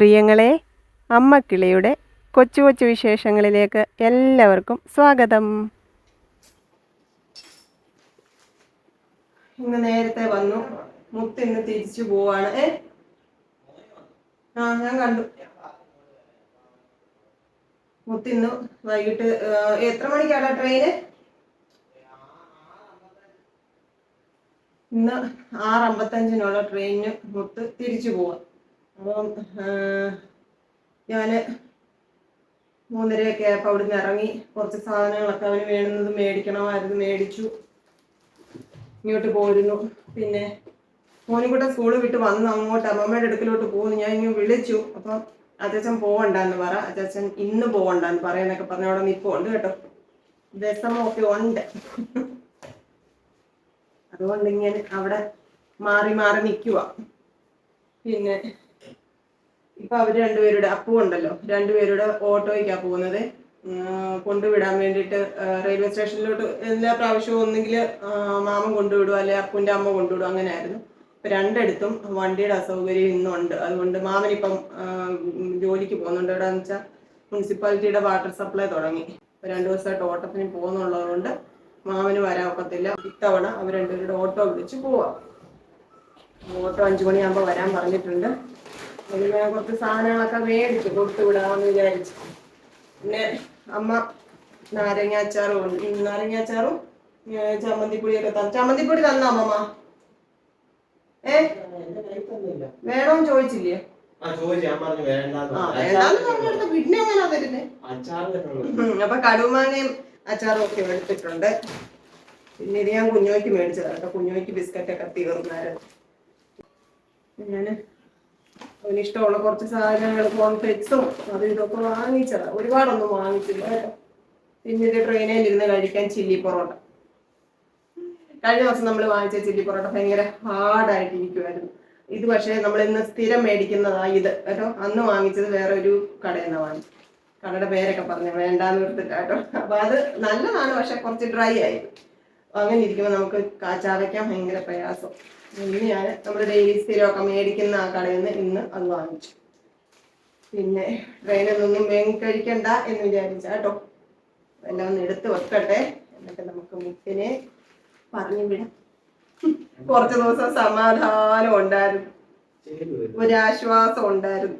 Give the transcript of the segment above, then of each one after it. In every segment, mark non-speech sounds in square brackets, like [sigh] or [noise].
പ്രിയങ്ങളെ അമ്മക്കിളിയുടെ കൊച്ചു കൊച്ചു വിശേഷങ്ങളിലേക്ക് എല്ലാവർക്കും സ്വാഗതം. ഇന്ന് നേരത്തെ വന്നു. മുത്ത് ഇന്ന് തിരിച്ചു പോവാണ്. ഏ? ആ ഞാൻ കണ്ടു. മുത്ത് ഇന്ന് വൈകിട്ട് എത്ര മണിക്കാണ് ട്രെയിന് ഇന്ന് ആറ് അമ്പത്തഞ്ചിനുള്ള ട്രെയിനിന് മുത്ത് തിരിച്ചു പോവാം. അപ്പം ഞാൻ മൂന്നരയൊക്കെ ആയപ്പോൾ അവിടുന്ന് ഇറങ്ങി. കുറച്ച് സാധനങ്ങളൊക്കെ അവന് വേണ്ടുന്നത് മേടിക്കണമായിരുന്നു. മേടിച്ചു. ഇങ്ങോട്ട് പോരുന്നു. പിന്നെ മോനും കൂടെ സ്കൂളിൽ വിട്ട് വന്ന് അങ്ങോട്ട്. അമ്മമ്മയുടെ അടുക്കലോട്ട് പോകുന്നു ഞാൻ ഇങ്ങനെ വിളിച്ചു. അപ്പം അച്ചാച്ചൻ പോവണ്ടെന്ന് പറ. അച്ചാച്ചൻ ഇന്ന് പോവണ്ടെന്ന് പറയുന്നൊക്കെ പറഞ്ഞ. അവിടെ നിൽപ്പുണ്ട് കേട്ടോ. വിഷമമൊക്കെ ഉണ്ട്. അതുകൊണ്ട് ഇങ്ങനെ അവിടെ മാറി മാറി നിൽക്കുക പിന്നെ ഇപ്പൊ അവർ രണ്ടുപേരുടെ അപ്പു ഉണ്ടല്ലോ. രണ്ടുപേരുടെ ഓട്ടോയ്ക്കാ പോകുന്നത്. കൊണ്ടുവിടാൻ വേണ്ടിട്ട് റെയിൽവേ സ്റ്റേഷനിലോട്ട് എല്ലാ പ്രാവശ്യവും ഒന്നെങ്കിൽ മാമ കൊണ്ടുവിടും അല്ലെ അപ്പുവിന്റെ അമ്മ കൊണ്ടുവിടും അങ്ങനെയായിരുന്നു. ഇപ്പൊ രണ്ടിടത്തും വണ്ടിയുടെ അസൗകര്യം ഇന്നുണ്ട്. അതുകൊണ്ട് മാമനിപ്പം ജോലിക്ക് പോകുന്നുണ്ട്. എവിടെ വെച്ചാൽ മുനിസിപ്പാലിറ്റിയുടെ വാട്ടർ സപ്ലൈ തുടങ്ങി. രണ്ടു ദിവസമായിട്ട് ഓട്ടത്തിന് പോകുന്നുള്ളതുകൊണ്ട് മാമന് വരാൻ ഒക്കത്തില്ല. ഇത്തവണ അവർ രണ്ടുപേരുടെ ഓട്ടോ വിളിച്ച് പോവാം. ഓട്ടോ അഞ്ചു മണിയാകുമ്പോൾ വരാൻ പറഞ്ഞിട്ടുണ്ട്. അതിന് ഞാൻ കുറച്ച് സാധനങ്ങളൊക്കെ മേടിച്ചു കൊടുത്തു വിടാമെന്ന് വിചാരിച്ചു. പിന്നെ അമ്മ നാരങ്ങ അച്ചാറും ഉണ്ട്. നാരങ്ങ അച്ചാറും ചമ്മന്തിപ്പൊടിയൊക്കെ തന്നു. ചമ്മന്തിപ്പൊടി തന്ന അമ്മമ്മ? ഏ? വേണോന്ന് ചോദിച്ചില്ലേ? പിന്നെ എങ്ങനെയാ തരുന്നേ? അപ്പൊ കടുമാങ്ങയും അച്ചാറും ഒക്കെ എടുത്തിട്ടുണ്ട്. പിന്നെ ഇത് ഞാൻ കുഞ്ഞോയ്ക്ക് മേടിച്ചതാണ് കേട്ടോ കുഞ്ഞോയ്ക്ക് ബിസ്ക്കറ്റ് ഒക്കെ തീർന്നായിരുന്നു. ഞാൻ അവന് ഇഷ്ടമുള്ള കുറച്ച് സാധനങ്ങൾ കോൺഫ്ലെക്സും അതും ഇതൊക്കെ വാങ്ങിച്ചതാ. ഒരുപാടൊന്നും വാങ്ങിച്ചില്ല പിന്നെ ട്രെയിനിൽ ഇരുന്ന് കഴിക്കാൻ ചില്ലി പൊറോട്ട. കഴിഞ്ഞ ദിവസം നമ്മൾ വാങ്ങിച്ച ചില്ലി പൊറോട്ട ഭയങ്കര ഹാർഡായിട്ടിരിക്കുമായിരുന്നു ഇത് പക്ഷേ നമ്മൾ ഇന്ന് സ്ഥിരം മേടിക്കുന്നതാ ഇത് കേട്ടോ. അന്ന് വാങ്ങിച്ചത് വേറെ ഒരു കടയിൽ നിന്ന് വാങ്ങി കടയുടെ പേരൊക്കെ പറഞ്ഞു വേണ്ടാന്ന് എടുത്തിട്ടാട്ടോ അപ്പൊ അത് നല്ലതാണ് പക്ഷെ കുറച്ച് ഡ്രൈ ആയി. അങ്ങനെ ഇരിക്കുമ്പോൾ നമുക്ക് കാച്ചാറയ്ക്കാൻ ഭയങ്കര പ്രയാസം. ഇന്ന് ഞാൻ നമ്മൾ ഡെയിലി സ്ഥിരമൊക്കെ മേടിക്കുന്ന ആ കടയിൽ നിന്ന് ഇന്ന് അത് വാങ്ങിച്ചു. പിന്നെ ട്രെയിനിൽ നിന്നും കഴിക്കണ്ട എന്ന് വിചാരിച്ച. കേട്ടോ. എല്ലാം ഒന്ന് എടുത്ത് വെക്കട്ടെ. എന്നിട്ട് നമുക്ക് മുത്തിനെ പറഞ്ഞു വിടാം. കുറച്ച് ദിവസം സമാധാനം ഉണ്ടായിരുന്നു. ഒരാശ്വാസം ഉണ്ടായിരുന്നു.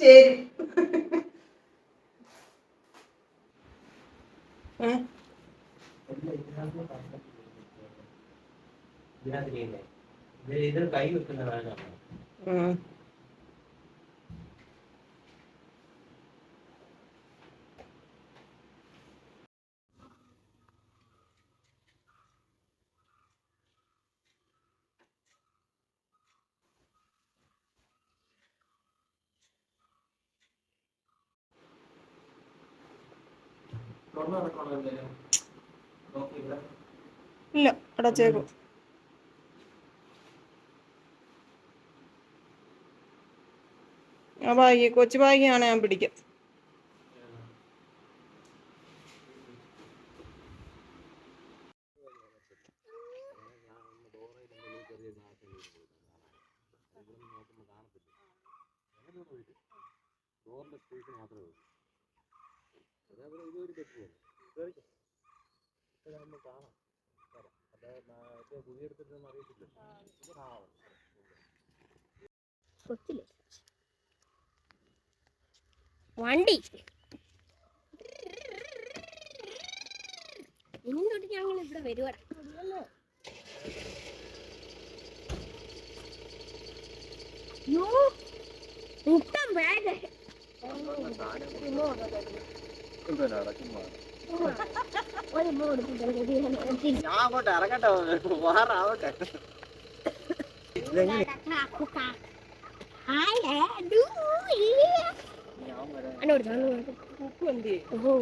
ശരി? അല്ല, ഇതിനകത്ത് പറഞ്ഞിട്ടില്ല. ഇതിനകത്ത് ഇല്ലേ? ഇത് ഇത് കൈ വെക്കുന്നതാണ് ഉം. അടച്ചേക്കും ആ ബാഗ് കൊച്ചു ബാഗിയാണ് ഞാൻ പിടിക്കാം വണ്ടി. ഇനി തൊട്ട് ഞങ്ങൾ ഇവിടെ വരുവാടാ മുട്ടം ബാഗ് ഒരു മോഡ് ഞാൻ അങ്ങോട്ട് ഇറങ്ങട്ടെ വാറാവട്ടെ എന്നോട് ഓഹോ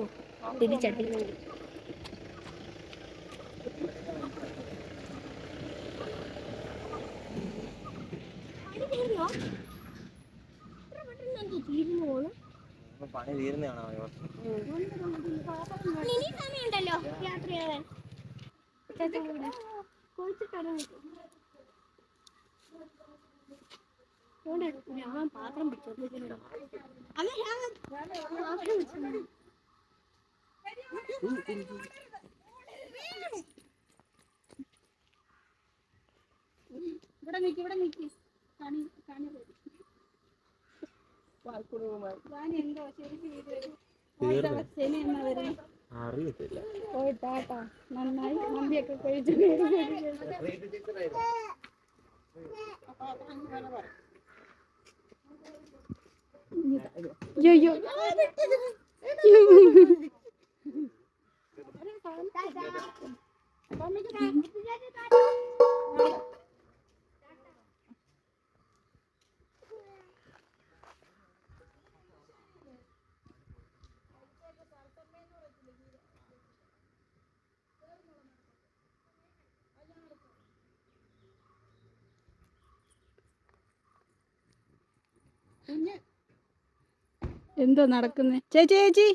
തിരിച്ചടി പണി തീരുന്നതാണോ ഇനി സമയമുണ്ടല്ലോ യാത്ര ചെയ്യാൻ കുറച്ച് കടന്നു ഞാൻ പാത്രം പിടിച്ചോ അല്ല ഞാൻ പാത്രം പിടിച്ചോ ഇവിടെ നിക്ക് ഇവിടെ നിക്ക്. കണി കണി വരും. ഞാൻ എന്തോ ശരിക്കും ഇത് പോയിട്ട് അവസ്ഥയിൽ എന്നാ വരും അറിയത്തില്ല. പോയിട്ടാട്ടാ. നന്നായി മന്തിയൊക്കെ കഴിച്ചു അയ്യോ. എന്തോ നടക്കുന്നേ. ചേച്ചി ചേച്ചി.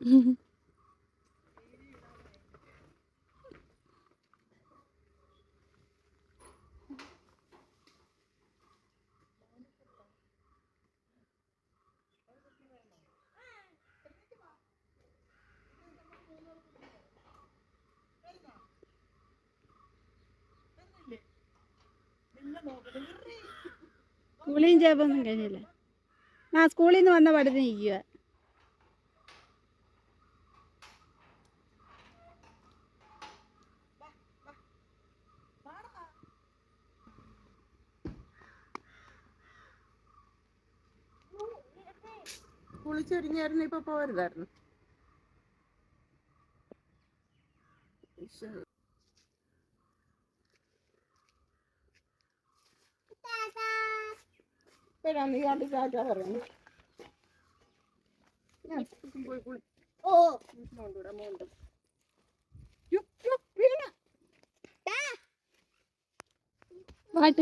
[laughs] സ്കൂളിൽ ചേപ്പൊന്നും കഴിഞ്ഞില്ല. ആ സ്കൂളിൽ നിന്ന് വന്ന പഠിത്തം ഇരിക്കുക കുളിച്ചൊരിഞ്ഞായിരുന്നു ഇപ്പൊ പോരുതായിരുന്നു ഇപ്പോഴാണ് നീ കണ്ടി ചാറ്റാ പറയുന്നത് ഞാൻ പോയി കുളി ഓ കൊണ്ടുവിടാം മോണ്ട് യ്യോ, യ്യോ, വീണ. വാട്ട്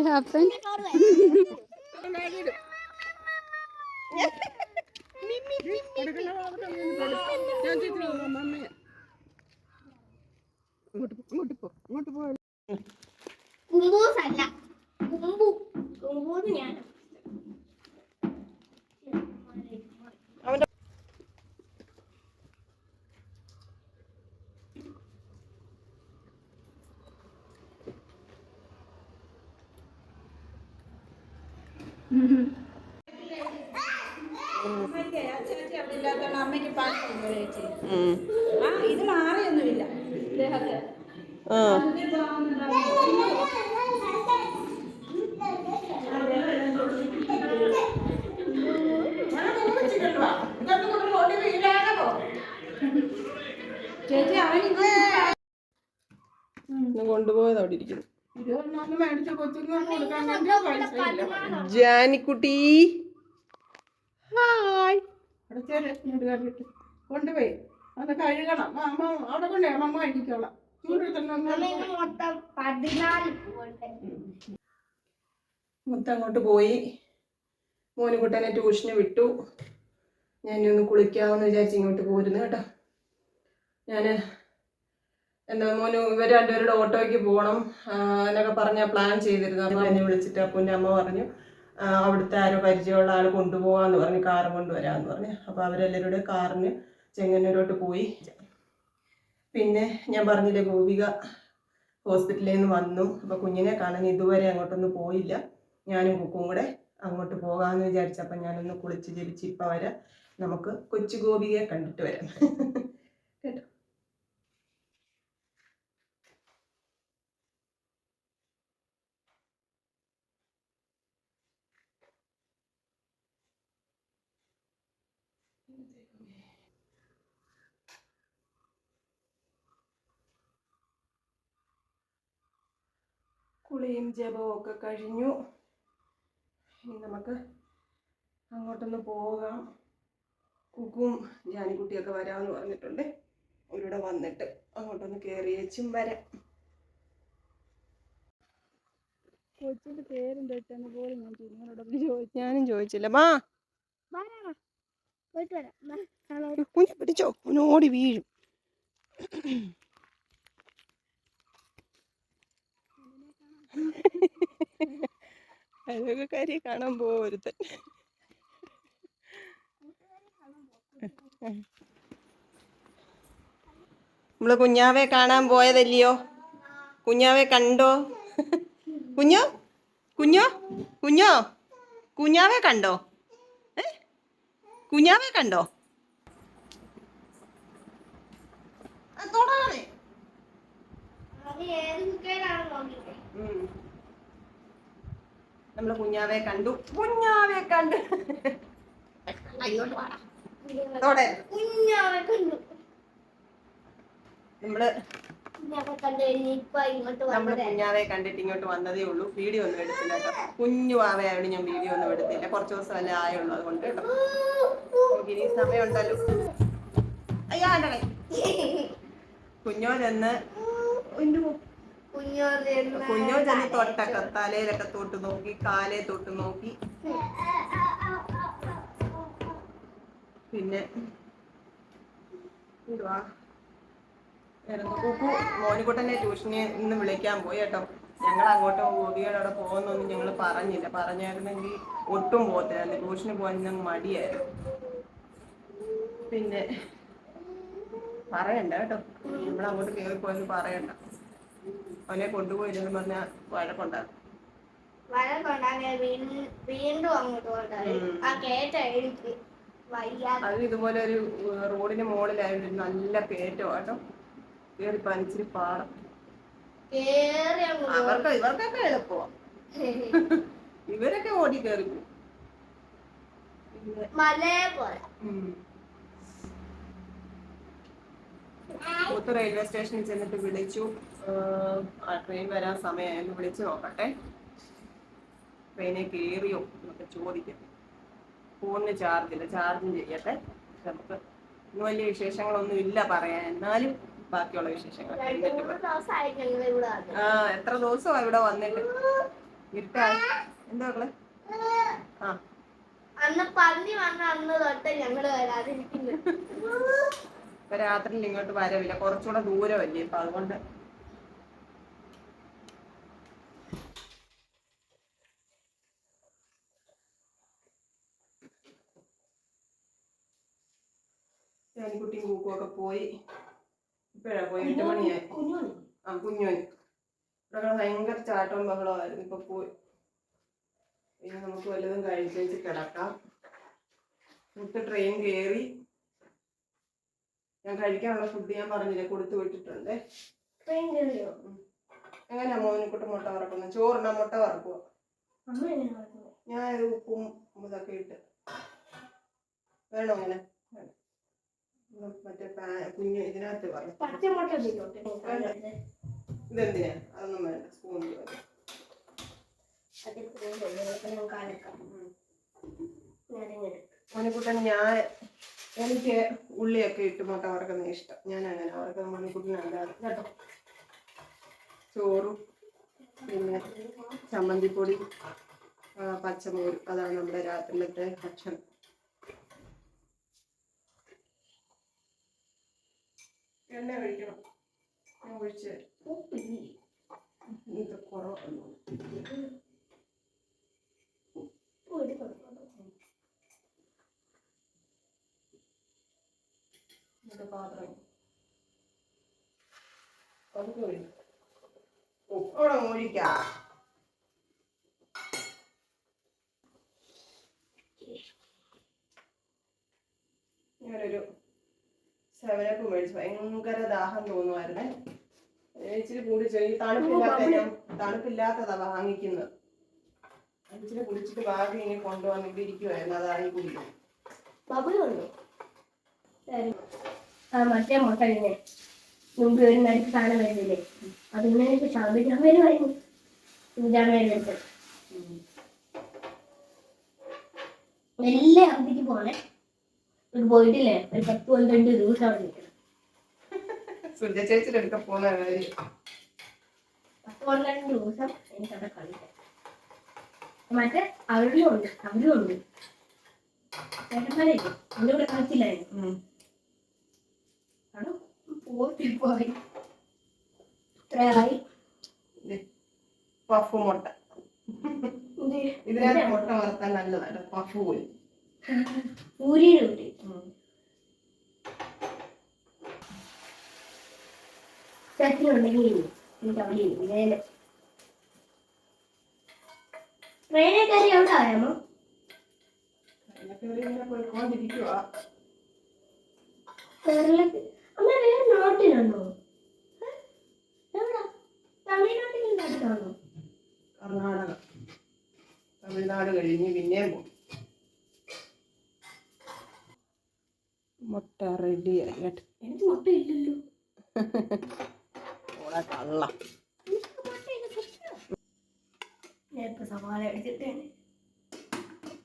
ഹാപ്പൻ ഇവിടെ ബാഗിൽ. കൊടുക്കുന്ന ഭാഗത്ത് ഓ. കൊടുക്ക്. [laughs] ഞാൻ ചേച്ചി മമ്മിയെ ഇങ്ങോട്ട് പോ ഇങ്ങോട്ട് പോ ഇങ്ങോട്ട് പോ. കുമ്പൂസ് അല്ല കുമ്പു കുമ്പൂന്ന് ഞാൻ ആ ഇത് മാറിയൊന്നുമില്ല ദേഹത്ത് ചേച്ചി അവൻ കൊണ്ടുപോയത് അവിടെ ഇരിക്കുന്നു ഇരുപത്തൊന്ന് മേടിച്ച കൊച്ചുങ്ങൾ കൊടുക്കാൻ വേണ്ടി പൈസ ഇല്ല ജാനിക്കുട്ടി. ഹായ് കൊണ്ടുപോയി. അത് കഴുകണം. അമ്മ അവിടെ കൊണ്ടേ അമ്മ മൊത്തം അങ്ങോട്ട് പോയി. മോനുകുട്ടനെ ട്യൂഷന് വിട്ടു. ഞാനൊന്ന് ഒന്ന് കുളിക്കാമെന്ന് വിചാരിച്ച് ഇങ്ങോട്ട് പോരുന്നു കേട്ടോ. ഞാൻ എന്താ മോന് ഇവർ രണ്ടുപേരുടെ ഓട്ടോയ്ക്ക് പോകണം എന്നൊക്കെ പറഞ്ഞ പ്ലാൻ ചെയ്തിരുന്നു. എന്നെ വിളിച്ചിട്ട് അപ്പൂന്റെ അമ്മ പറഞ്ഞു അവിടുത്തെ ആരോ പരിചയമുള്ള ആൾ കൊണ്ടുപോകാന്ന് പറഞ്ഞു കാറ് കൊണ്ടുവരാമെന്ന് പറഞ്ഞു. അപ്പോൾ അവരെല്ലാവരും കൂടെ കാറിന് ചെങ്ങന്നൂരോട്ട് പോയി. പിന്നെ ഞാൻ പറഞ്ഞില്ലേ ഗോപിക ഹോസ്പിറ്റലിൽ നിന്ന് വന്നു. അപ്പോൾ കുഞ്ഞിനെ കാണാൻ ഇതുവരെ അങ്ങോട്ടൊന്നും പോയില്ല. ഞാനും കുക്കും കൂടെ അങ്ങോട്ട് പോകാമെന്ന് വിചാരിച്ചപ്പോൾ ഞാനൊന്ന് കുളിച്ച് ജലിച്ച് ഇപ്പം വരാം നമുക്ക് കൊച്ചു ഗോപികയെ കണ്ടിട്ട് വരാം കേട്ടോ കുളിയും ജപവും ഒക്കെ കഴിഞ്ഞു. ഇനി നമുക്ക് അങ്ങോട്ടൊന്ന് പോകാം. കുക്കും ജാനിക്കുട്ടിയൊക്കെ വരാമെന്ന് പറഞ്ഞിട്ടുണ്ട്. അവരിവിടെ വന്നിട്ട് അങ്ങോട്ടൊന്ന് കയറിയേച്ചും വരാം. കൊച്ചിന്റെ പേരെന്താ ഇട്ടെന്ന് പോലും ഞാൻ നിങ്ങളോടൊന്ന് ചോദിച്ചു ഞാനും ചോദിച്ചില്ല. മാ. കുഞ്ഞു പിടിച്ചോ. ഓടി വീഴും. അതൊക്കെ കരി കാണാൻ പോരുത്തൻ നമ്മൾ കുഞ്ഞാവെ കാണാൻ പോയതല്ലയോ? കുഞ്ഞാവെ കണ്ടോ? കുഞ്ഞോ? കുഞ്ഞോ? കുഞ്ഞോ? കുഞ്ഞാവെ കണ്ടോ? കുഞ്ഞാവെ കണ്ടോ? ഏത് തൊടാതെ. ഉം. നമ്മൾ കുഞ്ഞാവെ കണ്ടു. കുഞ്ഞാവെ കണ്ടു. തോടെ കുഞ്ഞാവെ കണ്ടു. നമ്മൾ നമ്മൾ കുഞ്ഞാവെ കണ്ടിട്ട് ഇങ്ങോട്ട് വന്നതേ ഉള്ളൂ. വീഡിയോ ഒന്നും എടുത്തില്ല കേട്ടോ. കുഞ്ഞു ആവയായോണ്ട് ഞാൻ വീഡിയോ ഒന്നും എടുത്തില്ല. കുറച്ച് ദിവസം അല്ലേ ആയുള്ളൂ അതുകൊണ്ട് കേട്ടോ. നമുക്ക് ഇനി സമയമുണ്ടല്ലോ. കൈ കുഞ്ഞോ ചെന്ന് കുഞ്ഞോ ചെന്ന് തൊട്ടൊക്കെ തലയിലൊക്കെ തൊട്ട് നോക്കി കാലേ തൊട്ട് നോക്കി. പിന്നെ എന്തുവാ? കുക്കു മോനിക്കുട്ടനെ ട്യൂഷന് ഇന്ന് വിളിക്കാൻ പോയി കേട്ടോ. ഞങ്ങൾ അങ്ങോട്ട് ഗോപിയോടെ അവിടെ പോകുന്നൊന്നും ഞങ്ങൾ പറഞ്ഞില്ല. പറഞ്ഞായിരുന്നെങ്കിൽ ഒട്ടും പോകത്തില്ലായിരുന്നു. ട്യൂഷന് പോകാൻ ഞങ്ങൾ മടിയായിരുന്നു. പിന്നെ പറയണ്ട കേട്ടോ. നമ്മൾ അങ്ങോട്ട് കയറി പോയെന്ന് പറയണ്ട. അവനെ കൊണ്ടുപോയില്ലെന്ന് പറഞ്ഞാൽ വഴക്കുണ്ടാകും അത് ഇതുപോലെ ഒരു റോഡിന് മുകളിലായിട്ട് നല്ല കയറ്റം കേട്ടോ കയറി പനിച്ചിരി പാടം. കേറി. അവർക്ക് ഇവർക്കൊക്കെ എളുപ്പോ [laughs] ഇവരൊക്കെ ഓടി കേറി പോകും റെയിൽവേ സ്റ്റേഷനിൽ ചെന്നിട്ട് വിളിച്ചു. ആ ട്രെയിൻ വരാൻ സമയമായിരുന്നു വിളിച്ചു നോക്കട്ടെ. ട്രെയിനെ കയറിയോ എന്നൊക്കെ ചോദിക്കും ഫോണിന് ചാർജില്ല ചാർജും ചെയ്യട്ടെ. നമുക്ക് ഇന്ന് വലിയ വിശേഷങ്ങളൊന്നും ഇല്ല പറയാൻ. എന്നാലും ബാക്കിയുള്ള വിശേഷങ്ങൾ ആ എത്ര ദിവസമാണ് ഇവിടെ വന്നിട്ട്? ഇരുട്ടായി എന്താ മക്കളെ? ആ. അന്ന് പന്നി വന്ന അന്ന് തൊട്ട് ഞങ്ങൾ വരാതിരിക്കുന്നു. ഇപ്പൊ രാത്രിയിൽ ഇങ്ങോട്ട് വരവില്ല. കുറച്ചുകൂടെ ദൂരമല്ലേ? ഇപ്പൊ അതുകൊണ്ട് കുട്ടിയും കൂക്കും ഒക്കെ പോയി. ഇപ്പോഴാ പോയി എട്ട് മണിയായി ആ കുഞ്ഞോന് ഇവിടെ ഭയങ്കര ചാട്ടവും ബഹളമായിരുന്നു ഇപ്പൊ പോയി. ഇനി നമുക്ക് വല്ലതും കഴിച്ചേച്ച് കിടക്കാം. മുട്ട് ട്രെയിൻ കയറി. ഞാൻ കഴിക്കാനുള്ള ഫുഡ് ഞാൻ പറഞ്ഞില്ലേ കൊടുത്തു വിട്ടിട്ടുണ്ട്. ട്രെയിൻ കയറിയോ? എങ്ങനെയാ മോനിക്കുട്ടി മുട്ട വറക്കുന്നത്? ചോറിനാ മുട്ട വറക്കുക ഞാൻ ഉപ്പും ഇതൊക്കെ ഇട്ട്. വേണോ അങ്ങനെ മറ്റേ പാ- കുഞ്ഞ് ഇതിനകത്ത് വറക്കും പച്ചമുട്ട തിന്നോട്ടെ ഇതെന്തിനാ? അതൊന്നും വേണ്ട. സ്പൂണിൽ മോനിക്കുട്ടൻ ഞാൻ എനിക്ക് ഉള്ളിയൊക്കെ ഇട്ട് മുട്ട വറക്കുന്ന ഇഷ്ടം. ഞാൻ അങ്ങനെ വറക്കുന്ന മോനിക്കുട്ടനല്ലാതെ കേട്ടോ ചോറും പിന്നെ ചമ്മന്തിപ്പൊടി പച്ചമോരും അതാണ് നമ്മുടെ രാത്രിയിലത്തെ ഭക്ഷണം. എണ്ണ ഒഴിക്കണം ഞാൻ ഒഴിച്ച് ഇത് കുറവാണ് പാത്രം. ഉപ്പോടെ ഒഴിക്കാം. ഭയങ്കര ദാഹം തോന്നുമായിരുന്നേ ഇച്ചിരി കുടിച്ചു ഈ തണുപ്പില്ലാത്ത തണുപ്പില്ലാത്തതാ വാങ്ങിക്കുന്നത്. ഇച്ചിരി കുടിച്ചിട്ട് ബാക്കി ഇനി കൊണ്ടുവന്നിട്ട് ഇരിക്കുവായിരുന്നു. അതായി കുടിക്കും ബബിൾ ബബിൾ വന്നു ആ മറ്റേ മുട്ട മുമ്പ് ഒരു സാധനം വരുന്നില്ലേ? അതിങ്ങനെ എനിക്ക് ശാമിക്കാൻ വരുമായിരുന്നു ഇതാണ് വരുന്നത് വലിയ അവധിക്ക് പോണേ. പോയിട്ടില്ലേ? ഒരു പത്ത് പന്ത്രണ്ട് ദിവസം അവിടെ. സുജ ചേച്ചിയുടെ അടുക്ക പോണ കാര്യം. പത്ത് പന്ത്രണ്ട് ദിവസം എനിക്കവിടെ കളിക്കാം. മറ്റേ അവരിലും ഉണ്ട് അവരും ഉണ്ട് ചേട്ടന്മാരെ എന്റെ കൂടെ കളിച്ചില്ലായിരുന്നു. അവിടെ പോയി. പോയി ഇത്രയായി പഫ് മുട്ട. ഇത് ഇതിനകത്ത് മുട്ട വറുത്താൻ നല്ലതാണ്. പഫ് പോയി പൂരിയുടെ കൂട്ടി ചേട്ടനുണ്ടെങ്കിൽ എനിക്ക് അവിടെ ഇങ്ങനെ ട്രെയിനെ കയറി എവിടെ ആയാമോ അതിനൊക്കെ ഇങ്ങനെ പോയിക്കൊണ്ടിരിക്കുക കേരളത്തിൽ അമ്മ വേറെ നാട്ടിലുണ്ടോ ഏ? എവിടാ തമിഴ്നാട്ടിൽ അടുത്താണോ കർണാടക തമിഴ്നാട് കഴിഞ്ഞ് പിന്നെയും പോകും മുട്ട റെഡി ആയിട്ട് എനിക്ക് മുട്ടയില്ലല്ലോ ഓളെ കള്ള എനിക്ക് മുട്ടയില്ല സത്യം. ഞാൻ ഇപ്പൊ സവാള അടിച്ചിട്ടാണ്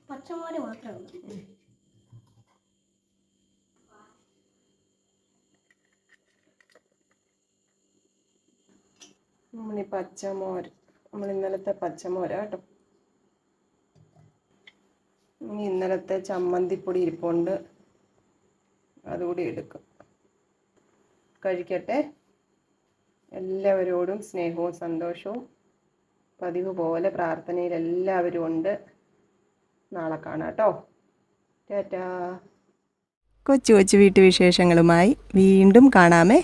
പച്ചമോനെ മാത്രമേ ഉള്ളൂ നമ്മളീ പച്ചമോര് നമ്മൾ ഇന്നലത്തെ പച്ചമോര കേട്ടോ. ഇനി ഇന്നലത്തെ ചമ്മന്തിപ്പൊടി ഇരിപ്പുണ്ട്. അതുകൂടി എടുക്കും. കഴിക്കട്ടെ. എല്ലാവരോടും സ്നേഹവും സന്തോഷവും. പതിവ് പോലെ പ്രാർത്ഥനയിൽ എല്ലാവരും ഉണ്ട്. നാളെ കാണാം കേട്ടോ. ടാറ്റാ. കൊച്ചു കൊച്ചു വീട്ടുവിശേഷങ്ങളുമായി വീണ്ടും കാണാമേ.